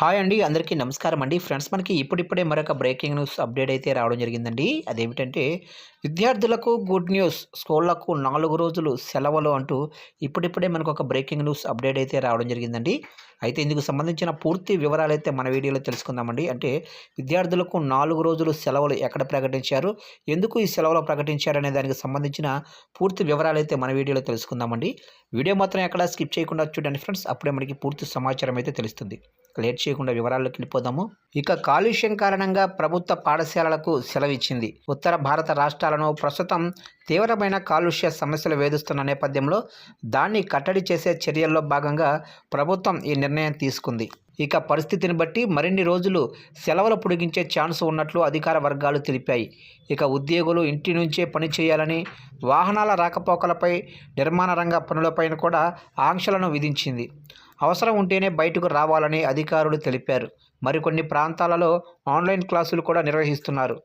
Hi అండి అందరికీ నమస్కారం అండి. ఫ్రెండ్స్ మనకి ఇప్పుడిప్పుడే మరొక బ్రేకింగ్ న్యూస్ అప్డేట్ అయితే రావడం జరిగిందండి. అదేమిటంటే విద్యార్థులకు గుడ్ న్యూస్ స్కూళ్ళకు నాలుగు రోజులు సెలవులు అంటూ ఇప్పుడిప్పుడే మనకు ఒక బ్రేకింగ్ న్యూస్ అప్డేట్ అయితే రావడం జరిగిందండి. అయితే ఇందుకు సంబంధించిన పూర్తి వివరాలు అయితే మన వీడియోలో తెలుసుకుందామండి. అంటే విద్యార్థులకు నాలుగు రోజులు సెలవులు ఎక్కడ ప్రకటించారు ఎందుకు ఈ సెలవులు ప్రకటించారు అనే దానికి సంబంధించిన పూర్తి వివరాలు అయితే మన వీడియోలో తెలుసుకుందామండి. వీడియో మాత్రం ఎక్కడ స్కిప్ చేయకుండా చూడండి ఫ్రెండ్స్. అప్పుడే మనకి పూర్తి సమాచారం అయితే తెలుస్తుంది. లేట్ చేయకుండా వివరాల్లోకి వెళ్ళిపోదాము. ఇక కాలుష్యం కారణంగా ప్రభుత్వ పాఠశాలలకు సెలవిచ్చింది. ఉత్తర భారత రాష్ట్రాలను ప్రస్తుతం తీవ్రమైన కాలుష్య సమస్యలు వేధిస్తున్న నేపథ్యంలో దాన్ని కట్టడి చేసే చర్యల్లో భాగంగా ప్రభుత్వం ఈ నిర్ణయం తీసుకుంది. ఇక పరిస్థితిని బట్టి మరిన్ని రోజులు సెలవులు పొడిగించే ఛాన్స్ ఉన్నట్లు అధికార వర్గాలు తెలిపాయి. ఇక ఉద్యోగులు ఇంటి నుంచే పని చేయాలని వాహనాల రాకపోకలపై నిర్మాణ రంగ పనులపైన కూడా ఆంక్షలను విధించింది. అవసరం ఉంటేనే బయటకు రావాలని అధికారులు తెలిపారు. మరికొన్ని ప్రాంతాలలో ఆన్లైన్ క్లాసులు కూడా నిర్వహిస్తున్నారు.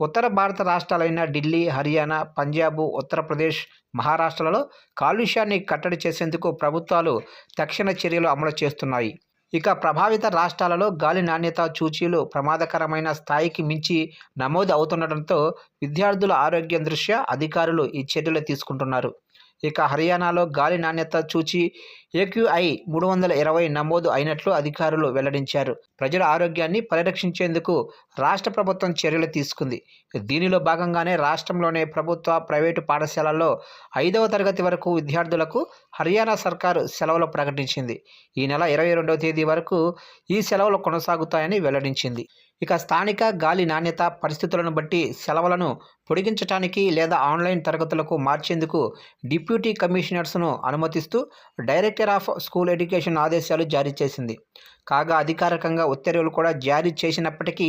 ఉత్తర భారత రాష్ట్రాలైన ఢిల్లీ హర్యానా పంజాబ్ ఉత్తరప్రదేశ్ మహారాష్ట్రలలో కాలుష్యాన్ని కట్టడి చేసేందుకు ప్రభుత్వాలు తక్షణ చర్యలు అమలు చేస్తున్నాయి. ఇక ప్రభావిత రాష్ట్రాలలో గాలి నాణ్యత సూచీలు ప్రమాదకరమైన స్థాయికి మించి నమోదు అవుతుండటంతో విద్యార్థుల ఆరోగ్యం దృష్ట్యా అధికారులు ఈ చర్యలు తీసుకుంటున్నారు. ఇక హర్యానాలో గాలి నాణ్యత చూచి ఏక్యూఐ మూడు వందల ఇరవై నమోదు అయినట్లు అధికారులు వెల్లడించారు. ప్రజల ఆరోగ్యాన్ని పరిరక్షించేందుకు రాష్ట్ర ప్రభుత్వం చర్యలు తీసుకుంది. దీనిలో భాగంగానే రాష్ట్రంలోనే ప్రభుత్వ ప్రైవేటు పాఠశాలల్లో ఐదవ తరగతి వరకు విద్యార్థులకు హర్యానా సర్కారు సెలవులు ప్రకటించింది. ఈ నెల ఇరవై రెండవ తేదీ వరకు ఈ సెలవులు కొనసాగుతాయని వెల్లడించింది. ఇక స్థానిక గాలి నాణ్యత పరిస్థితులను బట్టి సెలవులను పొడిగించడానికి లేదా ఆన్లైన్ తరగతులకు మార్చేందుకు డిప్యూటీ కమిషనర్స్ను అనుమతిస్తూ డైరెక్టర్ ఆఫ్ స్కూల్ ఎడ్యుకేషన్ ఆదేశాలు జారీ చేసింది. కాగా అధికారికంగా ఉత్తర్వులు కూడా జారీ చేసినప్పటికీ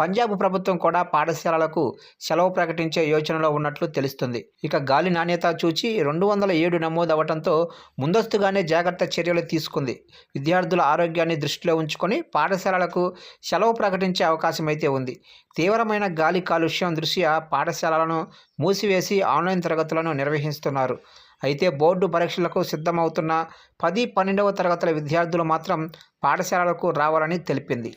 పంజాబ్ ప్రభుత్వం కూడా పాఠశాలలకు సెలవు ప్రకటించే యోచనలో ఉన్నట్లు తెలుస్తుంది. ఇక గాలి నాణ్యత చూచి రెండు వందల ఏడు నమోదవడంతో ముందస్తుగానే జాగ్రత్త చర్యలు తీసుకుంది. విద్యార్థుల ఆరోగ్యాన్ని దృష్టిలో ఉంచుకొని పాఠశాలలకు సెలవు ప్రకటించే అవకాశం అయితే ఉంది. తీవ్రమైన గాలి కాలుష్యం దృష్ట్యా పాఠశాలలను మూసివేసి ఆన్లైన్ తరగతులను నిర్వహిస్తున్నారు. అయితే బోర్డు పరీక్షలకు సిద్ధమవుతున్న పది పన్నెండవ తరగతుల విద్యార్థులు మాత్రం పాఠశాలలకు రావాలని తెలిపింది.